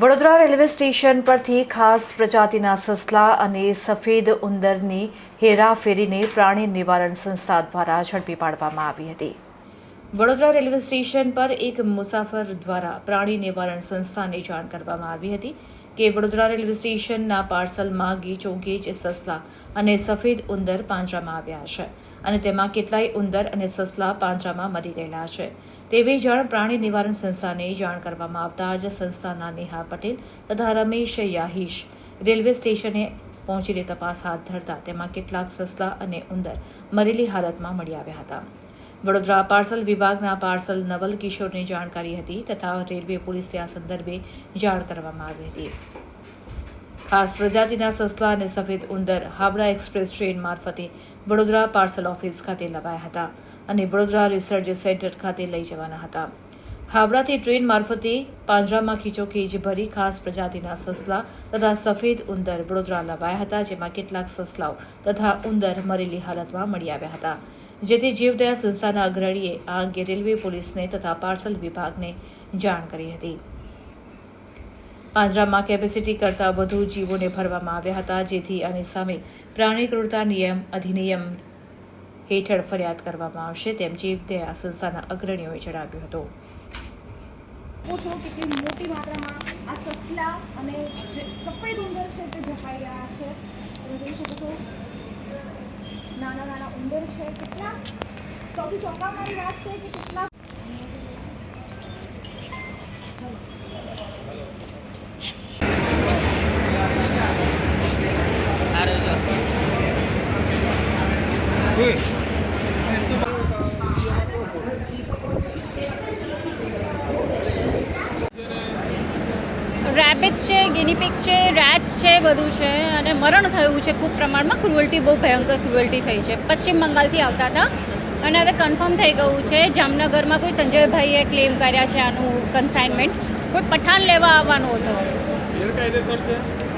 Vadodara railway station પરથી ખાસ પ્રજાતિના સસલા અને સફેદ ઉંદરની હેરાફેરીને પ્રાણી નિવારણ સંસ્થા દ્વારા ઝડપી પાડવામાં આવી હતી. વડોદરા રેલવે સ્ટેશન પર એક મુસાફર દ્વારા પ્રાણી નિવારણ સંસ્થાને જાણ કરવામાં આવી હતી. કે વડોદરા રેલવે સ્ટેશનના પાર્સલમાં ગીચોગીચ સસલા અને સફેદ ઉંદર પાંજરામાં આવ્યા છે અને તેમાં કેટલાય ઉંદર અને સસલા પાંજરામાં મરી ગયેલા છે. તેવી જાણ પ્રાણી નિવારણ સંસ્થાને જાણ કરવામાં આવતા જ સંસ્થાના નેહા પટેલ તથા રમેશ યાહીશ રેલવે સ્ટેશને પહોંચીને તપાસ હાથ ધરતા તેમાં કેટલાક સસલા અને ઉંદર મરેલી હાલતમાં મળી આવ્યા હતા. વડોદરા પાર્સલ વિભાગના પાર્સલ નવલ કિશોરની જાણકારી હતી તથા રેલવે પોલીસે આ સંદર્ભે જાણ કરવામાં આવી હતી. ખાસ પ્રજાતિના સસલા અને સફેદ ઉંદર હાવડા એક્સપ્રેસ ટ્રેન મારફતે વડોદરા પાર્સલ ઓફિસ ખાતે લવાયા હતા અને વડોદરા રિસર્ચ સેન્ટર ખાતે લઈ જવાના હતા. હાવડાથી ટ્રેન મારફતે પાંજરામાં ખીચોખીચ ભરી ખાસ પ્રજાતિના સસલા તથા સફેદ ઉંદર વડોદરા લવાયા હતા, જેમાં કેટલાક સસલાઓ તથા ઉંદર મરેલી હાલતમાં મળી આવ્યા હતા. જેથી જીવદયા સંસ્થાના અગ્રણીએ આ અંગે રેલવે પોલીસને તથા પાર્સલ વિભાગને જાણ કરી હતી. પાંજરામાં કેપેસિટી કરતાં વધુ જીવોને ભરવામાં આવ્યા હતા, જેથી આની સામે પ્રાણી ક્રૂરતા નિયમ અધિનિયમ હેઠળ ફરિયાદ કરવામાં આવશે, તેમ જીવદયા સંસ્થાના અગ્રણીઓએ જણાવ્યું હતું. હું છું કેટલી મોટી માત્રામાં આ સસલા અને જે સફેદ ઉંદર છે તે જપાઈ રહ્યા છે. તમે જોઈ શકો છો નાના નાના ઉંદર છે કેટલા? સૌથી ચોંકાવનારી વાત છે કે કેટલા રેબિટ્સ છે ગિનીપિક્સ છે રેટ્સ છે બધું છે. અને મરણ થયું છે ખૂબ પ્રમાણમાં. ક્રુઅલ્ટી બહુ ભયંકર ક્રુઅલ્ટી થઈ છે. પશ્ચિમ બંગાળથી આવતા હતા. અને હવે કન્ફર્મ થઈ ગયું છે જામનગરમાં કોઈ સંજયભાઈએ ક્લેમ કર્યા છે આનું કન્સાઇનમેન્ટ કોઈ પઠાણ લેવા આવવાનો હતો.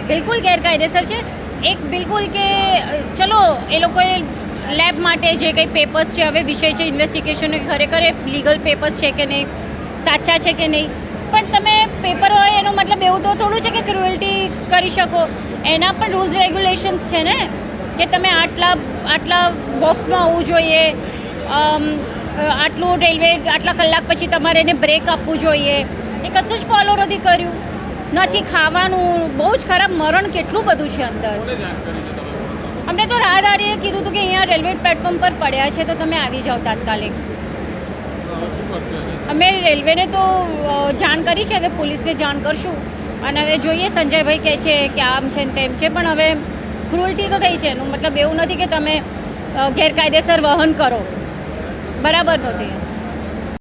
બિલકુલ ગેરકાયદેસર છે. એક બિલકુલ કે ચલો એ લોકોએ લેબ માટે જે કંઈ પેપર્સ છે હવે વિષય છે ઇન્વેસ્ટિગેશન ખરેખર એ લીગલ પેપર્સ છે કે નહીં? સાચા છે કે નહીં? પણ તમે પેપર હોય એવું તો થોડું છે કે ક્રુઅલ્ટી કરી શકો. એના પણ રૂલ્સ રેગ્યુલેશન્સ છે ને? કે તમે આટલા આટલા બોક્સમાં હોવું જોઈએ. આટલું રેલવે આટલા કલાક પછી તમારે એને બ્રેક આપવું જોઈએ. એ કશું જ ફોલો નથી કર્યું. નથી ખાવાનું. બહુ જ ખરાબ મરણ કેટલું બધું છે અંદર. અમને તો રાહદારીએ કીધું હતું કે અહીંયા રેલવે પ્લેટફોર્મ પર પડ્યા છે તો તમે આવી જાઓ તાત્કાલિક તો હવે શું કરશે એને? અમે રેલવેને તો જાણ કરી છે, હવે પોલીસને જાણ કરશું. અને હવે જોઈએ, સંજયભાઈ કહે છે કે આમ છે ને તેમ છે, પણ હવે ક્રુઅલ્ટી તો થઈ છે. એનું મતલબ એવું નથી કે તમે ગેરકાયદેસર વહન કરો. બરાબર નહોતી.